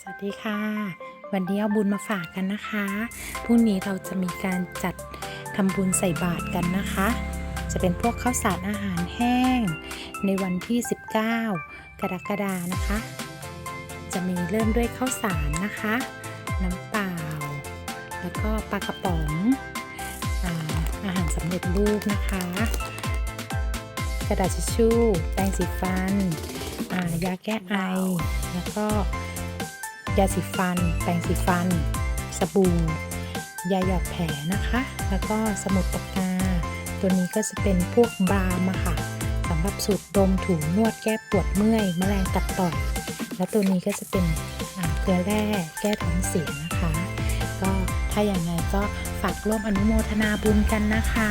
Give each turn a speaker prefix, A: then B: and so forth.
A: สวัสดีค่ะ วันนี้เอาบุญมาฝากกันนะคะพรุ่งนี้เราจะมีการจัดทำบุญใส่บาตรกันนะคะ จะเป็นพวกข้าวสารอาหารแห้ง ในวันที่ 19 กรกฎานะคะ จะมีเริ่มด้วยข้าวสารนะคะ น้ำเปล่า แล้วก็ปลากระป๋องอาอาหารสำเร็จรูปนะคะ กระดาษทิชชู่แปรงสีฟันยาแก้ไอแล้วก็ ยาสีฟัน แปรงสีฟัน สบู่ ยาหยอดแผลนะคะ แล้วก็สมุดปากกา ตัวนี้ก็จะเป็นพวกบาล์มอะค่ะสำหรับสูดดมถูนวดแก้ปวดเมื่อยแมลงกัดต่อย และตัวนี้ก็จะเป็นเกลือแร่แก้ท้องเสียนะคะ ก็ถ้าอย่างไรก็ฝากร่วมอนุโมทนาบุญกันนะคะ